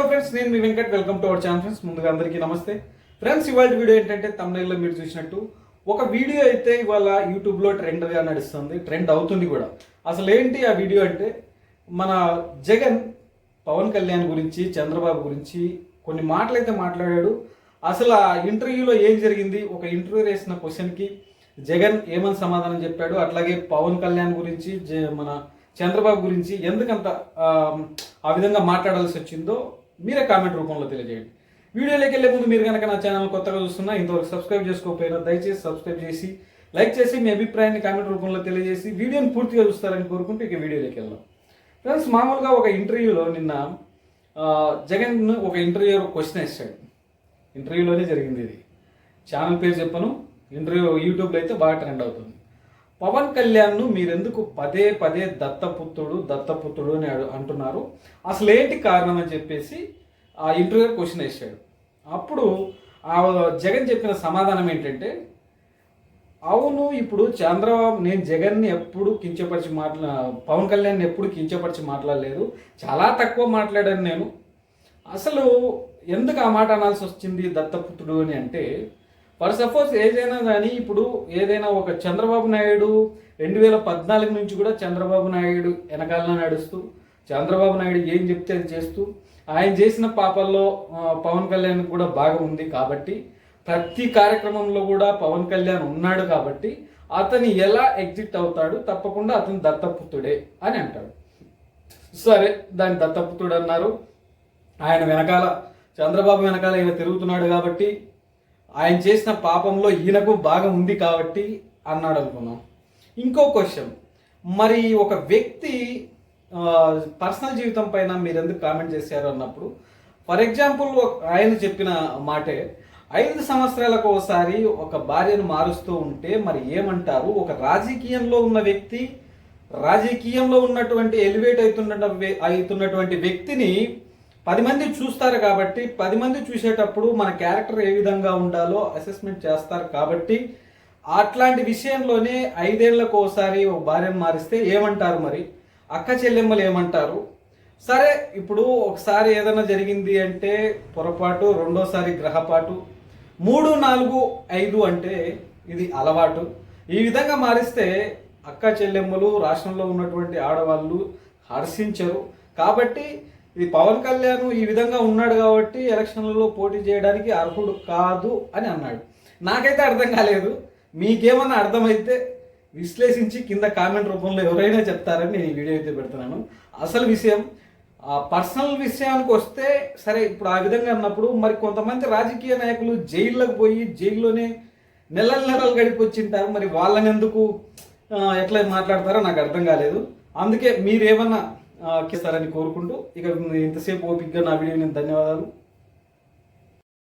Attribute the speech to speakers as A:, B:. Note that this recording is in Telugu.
A: హలో ఫ్రెండ్స్ నేను మీ Venkat. Welcome to our channel friends ముందుగా అందరికీ నమస్తే. ఫ్రెండ్స్ ఇవాళ వీడియో ఏంటంటే తమిళలో మీరు చూసినట్టు ఒక వీడియో అయితే ఇవాళ యూట్యూబ్లో ట్రెండ్గా నడుస్తుంది ట్రెండ్ అవుతుంది కూడా. అసలు ఏంటి ఆ వీడియో అంటే మన జగన్ పవన్ కళ్యాణ్ గురించి చంద్రబాబు గురించి కొన్ని మాటలైతే మాట్లాడాడు. అసలు ఆ ఇంటర్వ్యూలో ఏం జరిగింది? ఒక ఇంటర్వ్యూ వేసిన క్వశ్చన్కి జగన్ ఏమని సమాధానం చెప్పాడు? అట్లాగే పవన్ కళ్యాణ్ గురించి జ- మన చంద్రబాబు గురించి ఎందుకంత ఆ విధంగా మాట్లాడాల్సి వచ్చిందో మీరే కామెంట్ రూపంలో తెలియజేయండి. వీడియోలోకి వెళ్ళే ముందు మీరు కనుక నా ఛానల్ కొత్తగా చూస్తున్నా ఇంతవరకు సబ్స్క్రైబ్ చేసుకోకపోయినా దయచేసి సబ్స్క్రైబ్ చేసి లైక్ చేసి మీ అభిప్రాయాన్ని కామెంట్ రూపంలో తెలియజేసి వీడియోని పూర్తిగా చూస్తారని కోరుకుంటూ ఇక వీడియోలోకి వెళ్దాం. ఫ్రెండ్స్ మామూలుగా ఒక ఇంటర్వ్యూలో నిన్న జగన్ ఒక ఇంటర్వ్యూ క్వశ్చన్ వేసాడు ఇంటర్వ్యూలోనే జరిగింది ఇది. ఛానల్ పేరు చెప్పను. ఇంటర్వ్యూ యూట్యూబ్లో అయితే బాగా ట్రెండ్ అవుతుంది. పవన్ కళ్యాణ్ను మీరెందుకు పదే పదే దత్తపుత్రుడు దత్తపుత్రుడు అని అంటున్నారు? అసలు ఏంటి కారణం అని చెప్పేసి ఆ ఇంటర్వ్యూ క్వశ్చన్ వేసాడు అప్పుడు ఆ జగన్ చెప్పిన సమాధానం ఏంటంటే అవును ఇప్పుడు చంద్రబాబు నేను జగన్ని ఎప్పుడు కించపరిచి మాట్లా పవన్ కళ్యాణ్ ఎప్పుడు కించపరిచి మాట్లాడలేదు. చాలా తక్కువ మాట్లాడాను నేను. అసలు ఎందుకు ఆ మాట అనాల్సి వచ్చింది దత్తపుత్రుడు అని అంటే ఫర్ సపోజ్ ఏదైనా కానీ ఇప్పుడు ఏదైనా ఒక చంద్రబాబు నాయుడు రెండు వేల పద్నాలుగు నుంచి కూడా చంద్రబాబు నాయుడు వెనకాలన నడుస్తూ చంద్రబాబు నాయుడు ఏం చెప్తే అది చేస్తూ ఆయన చేసిన పాపల్లో పవన్ కళ్యాణ్ కూడా బాగా ఉంది కాబట్టి ప్రతి కార్యక్రమంలో కూడా పవన్ కళ్యాణ్ ఉన్నాడు కాబట్టి అతను ఎలా ఎగ్జిట్ అవుతాడు తప్పకుండా అతను దత్తపుత్రుడే అని అంటాడు. సరే దాని దత్తపుత్రుడు అన్నారు. ఆయన వెనకాల చంద్రబాబు వెనకాల ఈయన తిరుగుతున్నాడు కాబట్టి ఆయన చేసిన పాపంలో ఈయనకు భాగం ఉంది కాబట్టి అన్నాడు అనుకున్నాం ఇంకో క్వశ్చన్ మరి ఒక వ్యక్తి పర్సనల్ జీవితం పైన మీరు ఎందుకు కామెంట్ చేశారు అన్నప్పుడు ఫర్ ఎగ్జాంపుల్ ఆయన చెప్పిన మాటే ఐదు సంవత్సరాలకు ఒకసారి ఒక భార్యను మారుస్తూ ఉంటే మరి ఏమంటారు? ఒక రాజకీయంలో ఉన్న వ్యక్తి రాజకీయంలో ఉన్నటువంటి ఎలివేట్ అవుతున్న అవుతున్నటువంటి వ్యక్తిని పది మంది చూస్తారు కాబట్టి పది మంది చూసేటప్పుడు మన క్యారెక్టర్ ఏ విధంగా ఉండాలో అసెస్మెంట్ చేస్తారు కాబట్టి అట్లాంటి విషయంలోనే ఐదేళ్ళకు ఒకసారి ఒక భార్యను మారిస్తే ఏమంటారు మరి? అక్క చెల్లెమ్మలు ఏమంటారు? సరే ఇప్పుడు ఒకసారి ఏదైనా జరిగింది అంటే పొరపాటు రెండోసారి గ్రహపాటు మూడు నాలుగు ఐదు అంటే ఇది అలవాటు. ఈ విధంగా మారిస్తే అక్క చెల్లెమ్మలు రాష్ట్రంలో ఉన్నటువంటి ఆడవాళ్ళు హర్షించరు. కాబట్టి ఇది పవన్ కళ్యాణ్ ఈ విధంగా ఉన్నాడు కాబట్టి ఎలక్షన్లలో పోటీ చేయడానికి అర్హుడు కాదు అని అన్నాడు. నాకైతే అర్థం కాలేదు. మీకేమన్నా అర్థమైతే విశ్లేషించి కింద కామెంట్ రూపంలో ఎవరైనా చెప్తారని నేను ఈ వీడియో అయితే పెడుతున్నాను. అసలు విషయం ఆ పర్సనల్ విషయానికి వస్తే సరే ఇప్పుడు ఆ విధంగా అన్నప్పుడు మరి కొంతమంది రాజకీయ నాయకులు జైల్లోకి పోయి జైల్లోనే నెలలు నెలలు గడిపి వచ్చింటారు. మరి వాళ్ళని ఎందుకు ఎట్లా మాట్లాడతారో నాకు అర్థం కాలేదు. అందుకే మీరేమన్నా చేస్తారని కోరుకుంటూ ఇక ఇంతసేపు ఓపిక్గా నా వీడియో నేను ధన్యవాదాలు.